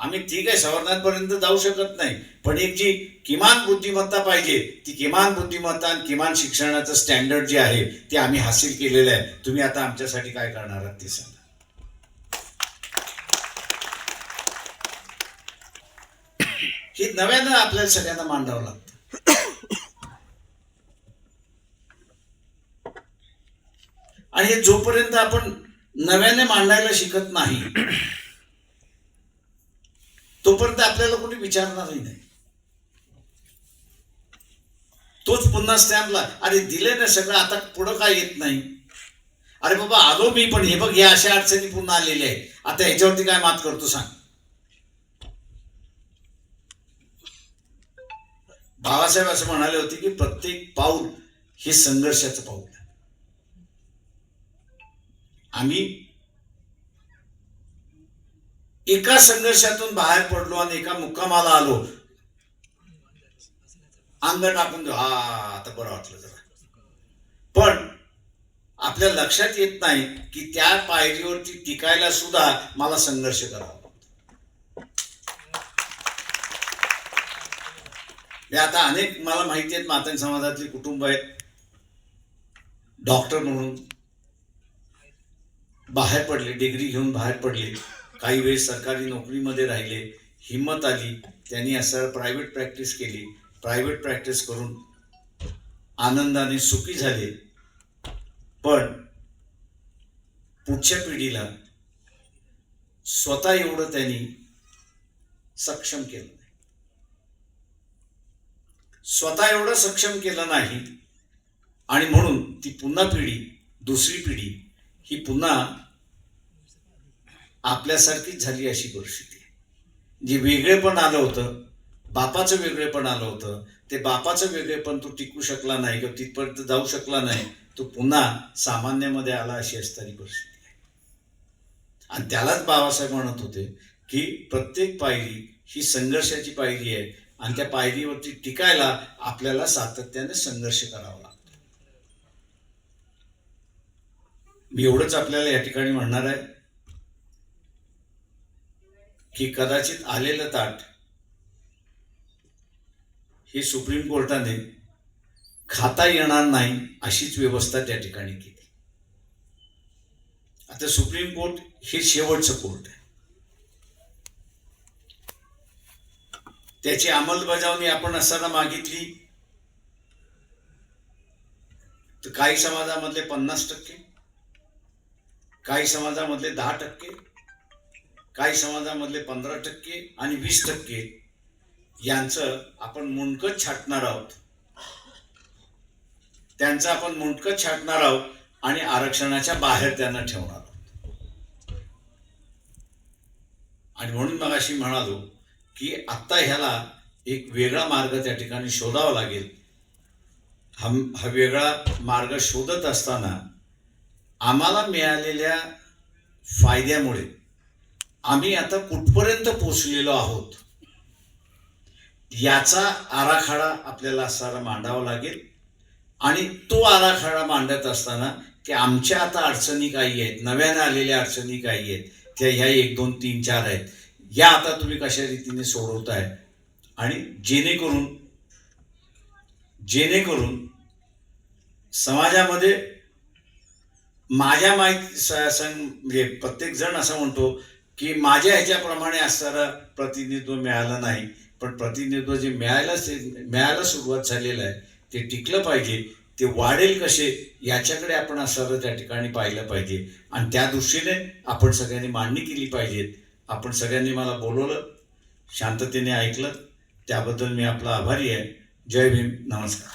आम्ही ठीक आहे संवर्धनापर्यंत जाऊ शकत नाही. पण एक जी किमान बुद्धिमत्ता पाहिजे ती किमान बुद्धिमत्ता आणि किमान शिक्षणाचं स्टँडर्ड जे आहे ते आम्ही हासिल केलेलं आहे. तुम्ही आता आमच्यासाठी काय करणार आहात ते सांगा. हे नव्यानं आपल्याला सगळ्यांना मांडावं लागतं. आणि हे जोपर्यंत आपण नव्याने मांडायला शिकत नाही तोपर्यंत आपल्याला कोणी विचारणारही नाही. तोच पुन्हा स्टॅम्पला अरे दिले ना सगळं आता पुढं काय येत नाही? अरे बाबा आलो मी पण हे बघ या अशा अडचणी पुन्हा आलेल्या आहेत. आता ह्याच्यावरती काय मात करतो सांग. बाबासाहेब असं म्हणाले होते की प्रत्येक पाऊल हे संघर्षाचं पाऊल आहे. आम्ही एका संघर्षातून बाहेर पडलो आणि एका मुक्कामाला आलो. अंग टाकून देऊ हा आता बरं वाटलं जरा. पण आपल्या लक्षात येत नाही की त्या पायरीवरती टिकायला सुद्धा मला संघर्ष करावा लागतो. आता अनेक मला माहिती आहेत मातंग समाजातली कुटुंब आहेत. डॉक्टर म्हणून बाहेर पडले डिग्री घेऊन बाहेर पडले. काही वेळेस सरकारी नोकरीमध्ये राहिले हिंमत आली त्यांनी असं प्रायव्हेट प्रॅक्टिस केली. प्रायव्हेट प्रॅक्टिस करून आनंदाने सुखी झाले. पण पुढच्या पिढीला स्वतः एवढं त्यांनी सक्षम केलं नाही. स्वतः एवढं सक्षम केलं नाही आणि म्हणून ती पुन्हा पिढी दुसरी पिढी ही पुन्हा आपल्यासारखीच झाली अशी परिस्थिती. जे वेगळेपण आलं होतं बापाचं वेगळेपण आलं होतं ते बापाचं वेगळेपण तो टिकू शकला नाही किंवा तिथपर्यंत जाऊ शकला नाही तो पुन्हा सामान्यामध्ये आला अशी असणारी परिस्थिती आहे. आणि त्यालाच बाबासाहेब म्हणत होते की प्रत्येक पायरी ही संघर्षाची पायरी आहे आणि त्या पायरीवरती टिकायला आपल्याला सातत्याने संघर्ष करावा लागतो. मी एवढंच आपल्याला या ठिकाणी म्हणणार आहे. की कदाचित आलेलं ताट हे सुप्रीम कोर्टाने खाता येणार नाही अशीच व्यवस्था त्या ठिकाणी केली. आता सुप्रीम कोर्ट हे शेवटचं कोर्ट आहे. त्याची अंमलबजावणी आपण असताना मागितली. तर काही समाजामधले पन्नास टक्के काही समाजामधले दहा टक्के काही समाजामधले पंधरा टक्के आणि वीस टक्के यांचं आपण मुंडकं छाटणार आहोत. त्यांचं आपण मुंडकं छाटणार आहोत आणि आरक्षणाच्या बाहेर त्यांना ठेवणार आहोत. आणि म्हणून मग अशी म्हणालो की आत्ता ह्याला एक वेगळा मार्ग त्या ठिकाणी शोधावा लागेल. हम हा वेगळा मार्ग शोधत असताना आम्हाला मिळालेल्या फायद्यामुळे आम्ही आता कुठपर्यंत पोचलेलो आहोत? याचा आराखडा आपल्याला असताना मांडावा लागेल. आणि तो आराखडा मांडत असताना की आमच्या आता अडचणी काही आहेत नव्याने आलेल्या अडचणी काही आहेत त्या ह्या एक दोन तीन चार आहेत. या आता तुम्ही कशा रीतीने सोडवताय? आणि जेणेकरून जेणेकरून समाजामध्ये माझ्या माहिती म्हणजे प्रत्येक जण असं म्हणतो की माझ्या ह्याच्याप्रमाणे असणारं प्रतिनिधित्व मिळालं नाही. पण प्रतिनिधित्व जे मिळायला मिळायला सुरुवात झालेलं आहे ते टिकलं पाहिजे. ते वाढेल कसे याच्याकडे आपण असणारं त्या ठिकाणी पाहिलं पाहिजे. आणि त्या दृष्टीने आपण सगळ्यांनी मांडणी केली पाहिजेत आपण सगळ्यांनी मला बोलवलं शांततेने ऐकलं. त्याबद्दल मी आपला आभारी आहे. जय भीम. नमस्कार.